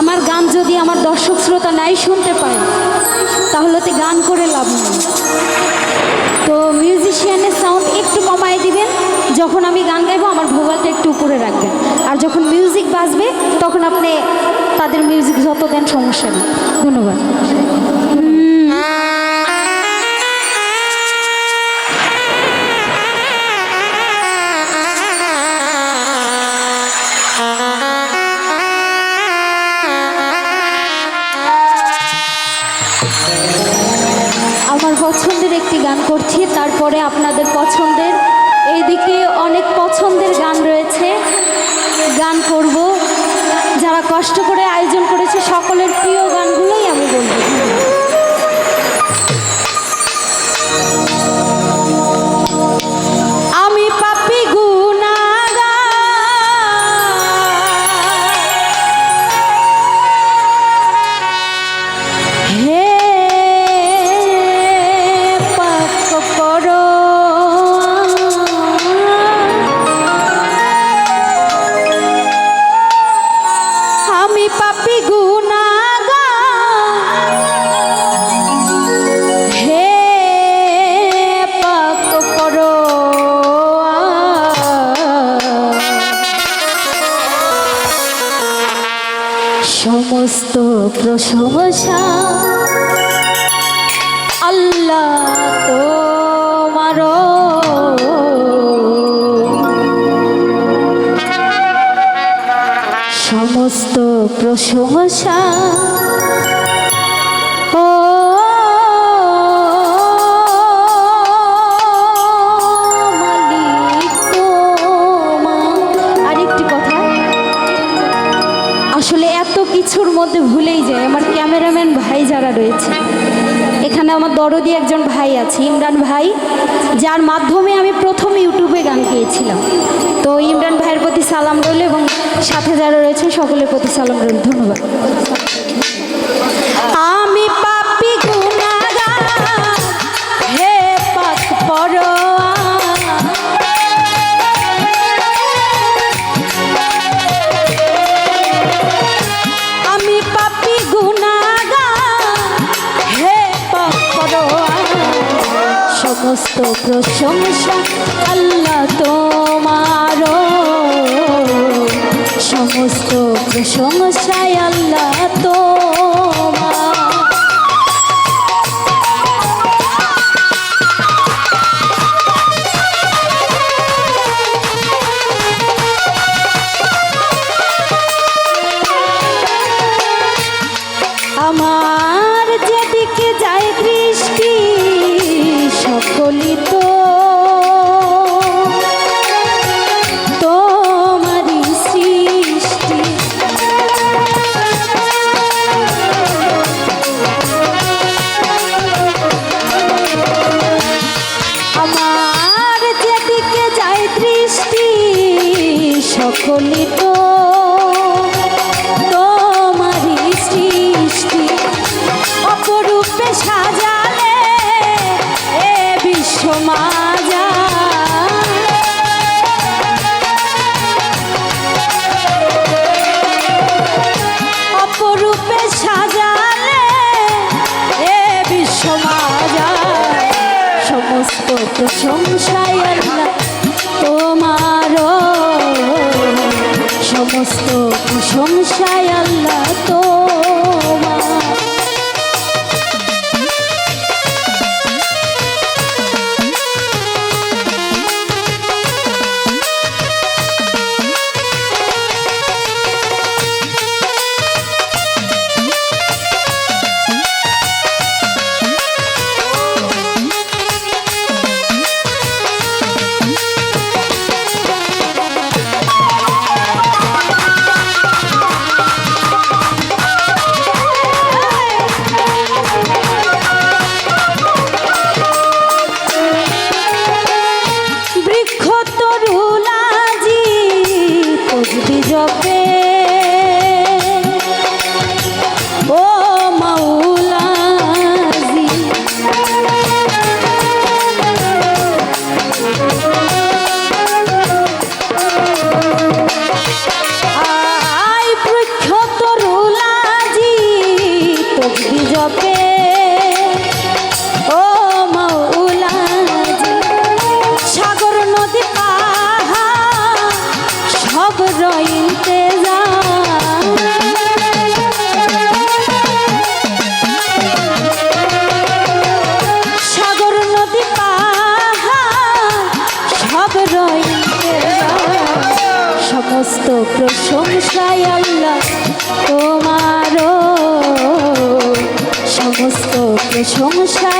আমার গান যদি আমার দর্শক শ্রোতা নাই শুনতে পায়, তাহলে তো গান করে লাভ নেই। তো মিউজিশিয়ানের সাউন্ড একটু কমায় দিবেন, যখন আমি গান গাইবো আমার ভোগালটা একটু উপরে রাখবেন। আর যখন মিউজিক বাজবে, তখন আপনি তাদের মিউজিক যত দেন সমস্যা নেই। ধন্যবাদ। তারপরে আপনাদের পছন্দের প্রশংসা আল্লাহ তোমার সমস্ত প্রশংসা। ও মধ্যে ভুলেই যায়। আমার ক্যামেরাম্যান ভাই যারা রয়েছে। এখানে আমার দরদি একজন ভাই আছে, ইমরান ভাই, যার মাধ্যমে আমি প্রথম ইউটিউবে গান গিয়েছিলাম। তো ইমরান ভাইয়ের প্রতি সালাম রইল এবং সাথে যারা রয়েছে সকলের প্রতি সালাম রইল। ধন্যবাদ। সমস্ত প্রশংসা আল্লাহ তোমার সমস্ত প্রশংসায় আল্লাহ মুখলিত তোমারি সৃষ্টি। অপরূপে সাজালে এ বিশ্বমাজা অপরূপে এ বিশ্বমাজা সমস্ত প্রশংসা 的重山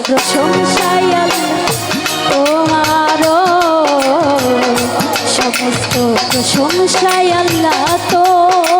প্রশংসাই তোমার সমস্ত প্রশংসাই আল্লাহ তোমার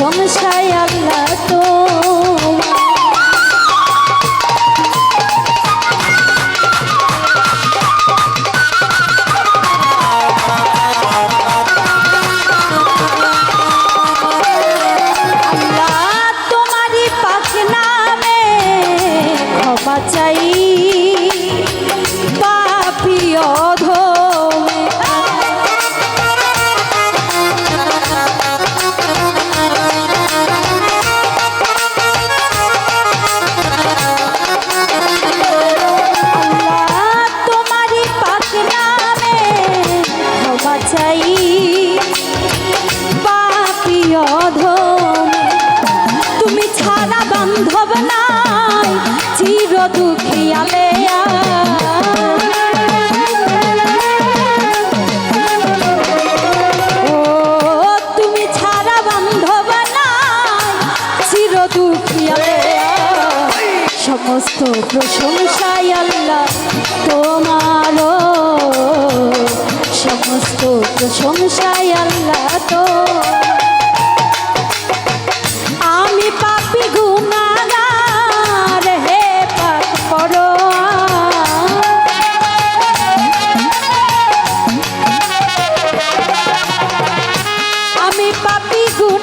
প্রশংসায় প্রশংসায় আল্লাহ তোমার সমস্ত প্রশংসায় আল্লাহ তো। আমি পাপি গুণাগার, হে পাপ পর আমি পাপি গুণ